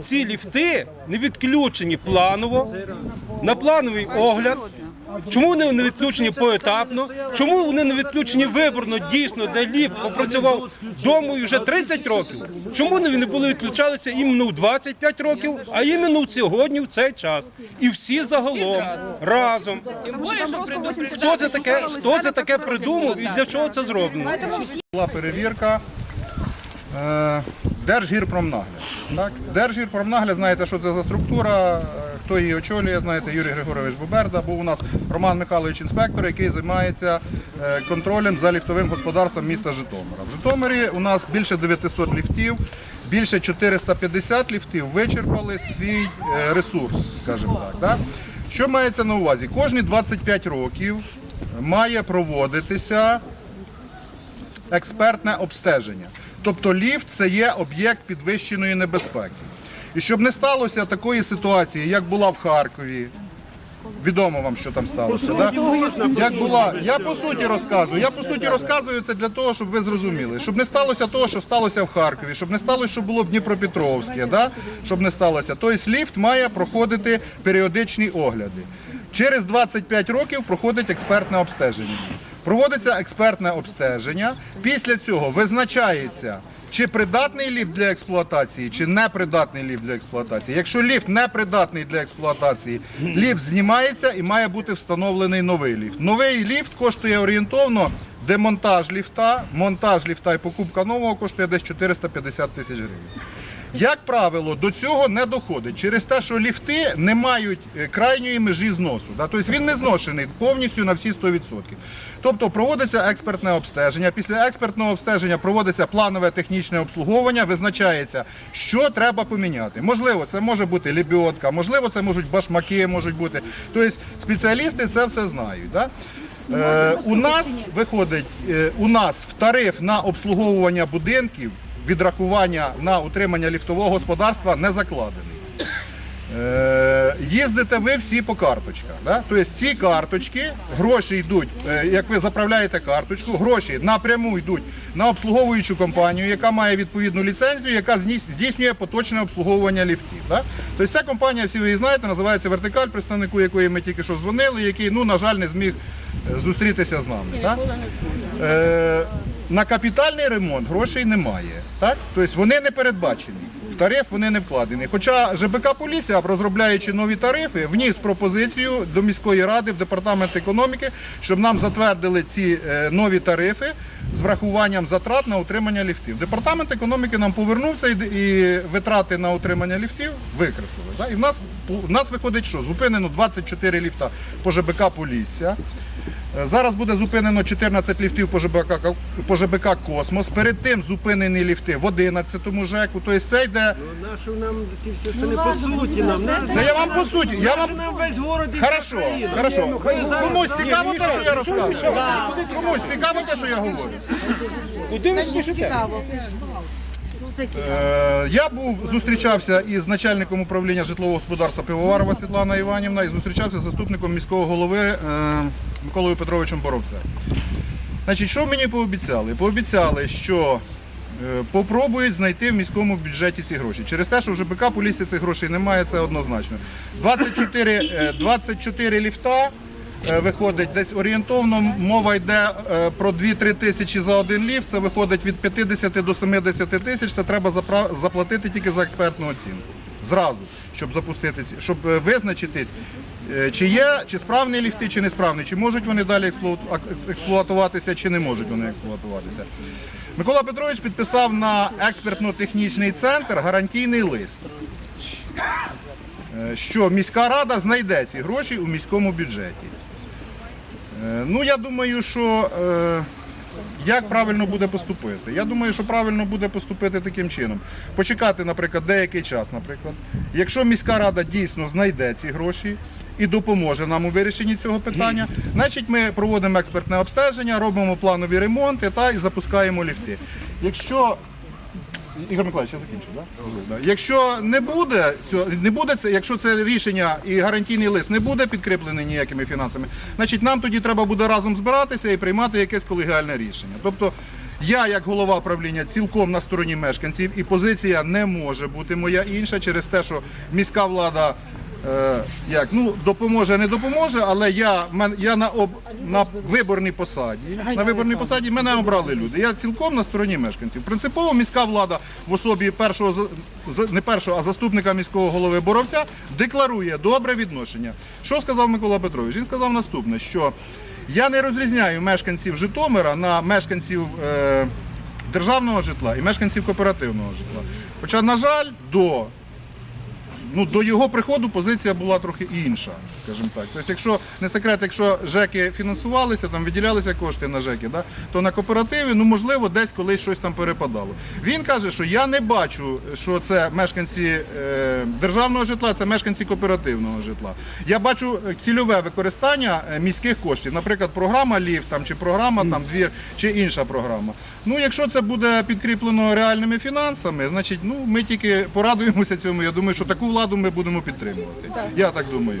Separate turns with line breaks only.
ці ліфти не відключені планово на плановий огляд. Чому вони не відключені поетапно? Чому вони не відключені виборно дійсно, де ліфт попрацював вдома вже 30 років? Чому вони не були відключалися іменно в 25 років, а іменно сьогодні, в цей час? І всі загалом разом. Хто це таке? Хто це таке придумав і для чого це зроблено?
Була перевірка е, Держгірпромнагляд. Так? Держгірпромнагляд, знаєте, що це за структура, е, хто її очолює, знаєте, Юрій Григорович Буберда. Був у нас Роман Михайлович інспектор, який займається е, контролем за ліфтовим господарством міста Житомира. В Житомирі у нас більше 900 ліфтів, більше 450 ліфтів вичерпали свій е, ресурс, скажімо так. так? Що мається на увазі? Кожні 25 років має проводитися експертне обстеження. Тобто ліфт це є об'єкт підвищеної небезпеки. І щоб не сталося такої ситуації, як була в Харкові. Відомо вам, що там сталося. Да? Як була, я по суті розказую. Я по суті розказую це для того, щоб ви зрозуміли. Щоб не сталося того, що сталося в Харкові, щоб не сталося, що було в Дніпропетровське, да? щоб не сталося. Тобто ліфт має проходити періодичні огляди. Через 25 років проходить експертне обстеження. Проводиться експертне обстеження. Після цього визначається, чи придатний ліфт для експлуатації, чи непридатний ліфт для експлуатації. Якщо ліфт не придатний для експлуатації, ліфт знімається і має бути встановлений новий ліфт. Новий ліфт коштує орієнтовно демонтаж ліфта, монтаж ліфта і покупка нового коштує десь 450 тисяч гривень. Як правило, до цього не доходить через те, що ліфти не мають е, крайньої межі зносу. Тобто він не зношений повністю на всі 100%. Тобто проводиться експертне обстеження. Після експертного обстеження проводиться планове технічне обслуговування, визначається, що треба поміняти. Можливо, це може бути лебідка, можливо, це можуть башмаки, можуть бути. Тобто спеціалісти це все знають. Да? Е, у нас виходить, е, у нас в тариф на обслуговування будинків відрахування на утримання ліфтового господарства не закладений. Е, їздите ви всі по карточках. Да? Тобто ці карточки, гроші йдуть, е, як ви заправляєте карточку, гроші напряму йдуть на обслуговуючу компанію, яка має відповідну ліцензію, яка здійснює поточне обслуговування ліфтів. Да? Тобто ця компанія, всі ви її знаєте, називається Вертикаль, представнику якої ми тільки що дзвонили, який, ну, на жаль, не зміг е, зустрітися з нами. Да? Е, на капітальний ремонт грошей немає. Так? Тобто вони не передбачені. Тариф вони не вкладені. Хоча ЖБК Полісся, розробляючи нові тарифи, вніс пропозицію до міської ради в департамент економіки, щоб нам затвердили ці е, нові тарифи з врахуванням затрат на утримання ліфтів. Департамент економіки нам повернувся і, витрати на утримання ліфтів викреслили. І в нас, в нас виходить, що зупинено 24 ліфта по ЖБК Полісся. Е, Зараз буде зупинено 14 ліфтів по ЖБК, по ЖБК Космос. Перед тим зупинені ліфти в 11-му ЖЕКу. Тобто це йде.
Нашу нам ті все це не по суті нам. Нам-
Це я вам по суті. Я вам
Нам весь город і
Хорошо,
країна.
хорошо.
Ну,
Комусь цікаво те, що я розказую? Комусь цікаво те, що я говорю.
Куди ви спішите?
Е, Я був зустрічався із начальником управління житлового господарства Пивоварова Світлана Іванівна і зустрічався з заступником міського голови е, Миколою Петровичем Боровцем. Значить, що мені пообіцяли? Пообіцяли, що е, попробують знайти в міському бюджеті ці гроші. Через те, що в ЖБК по лісі цих грошей немає, це однозначно. 24, е, 24 ліфта. Е, Виходить десь орієнтовно, мова йде е, про 2-3 тисячі за один ліфт, це виходить від 50 до 70 тисяч, це треба заплатити тільки за експертну оцінку. Зразу, щоб запустити щоб е, визначитись, чи є, чи справні ліфти, чи несправні, чи можуть вони далі експлуатуватися, чи не можуть вони експлуатуватися. Микола Петрович підписав на експертно-технічний центр гарантійний лист, що міська рада знайде ці гроші у міському бюджеті. Е, Ну, я думаю, що е, як правильно буде поступити? Я думаю, що правильно буде поступити таким чином. Почекати, наприклад, деякий час, наприклад. Якщо міська рада дійсно знайде ці гроші і допоможе нам у вирішенні цього питання, значить ми проводимо експертне обстеження, робимо планові ремонти та і запускаємо ліфти. Якщо Ігор Миколаївич, я закінчу, да? Да? Якщо не буде цього, не буде це, якщо це рішення і гарантійний лист не буде підкріплений ніякими фінансами, значить нам тоді треба буде разом збиратися і приймати якесь колегіальне рішення. Тобто Я, як голова правління, цілком на стороні мешканців, і позиція не може бути моя інша через те, що міська влада. Е, як ну допоможе, не допоможе, але я я на об на виборній посаді. На виборній посаді мене обрали люди. Я цілком на стороні мешканців. Принципово міська влада в особі першого не першого, а заступника міського голови Боровця декларує добре відношення. Що сказав Микола Петрович? Він сказав наступне: що я не розрізняю мешканців Житомира на мешканців. Е, Державного житла і мешканців кооперативного житла. Хоча, на жаль, до ну, до його приходу позиція була трохи інша, скажімо так. Тобто, якщо не секрет, якщо ЖЕКи фінансувалися, там виділялися кошти на ЖЕКи, да, то на кооперативі, ну можливо, десь колись щось там перепадало. Він каже, що я не бачу, що це мешканці е, державного житла, це мешканці кооперативного житла. Я бачу е, цільове використання е, міських коштів, наприклад, програма Ліфт там, чи програма там двір, чи інша програма. Ну, якщо це буде підкріплено реальними фінансами, значить, ну ми тільки порадуємося цьому. Я думаю, що таку владу ми будемо підтримувати. Я так думаю.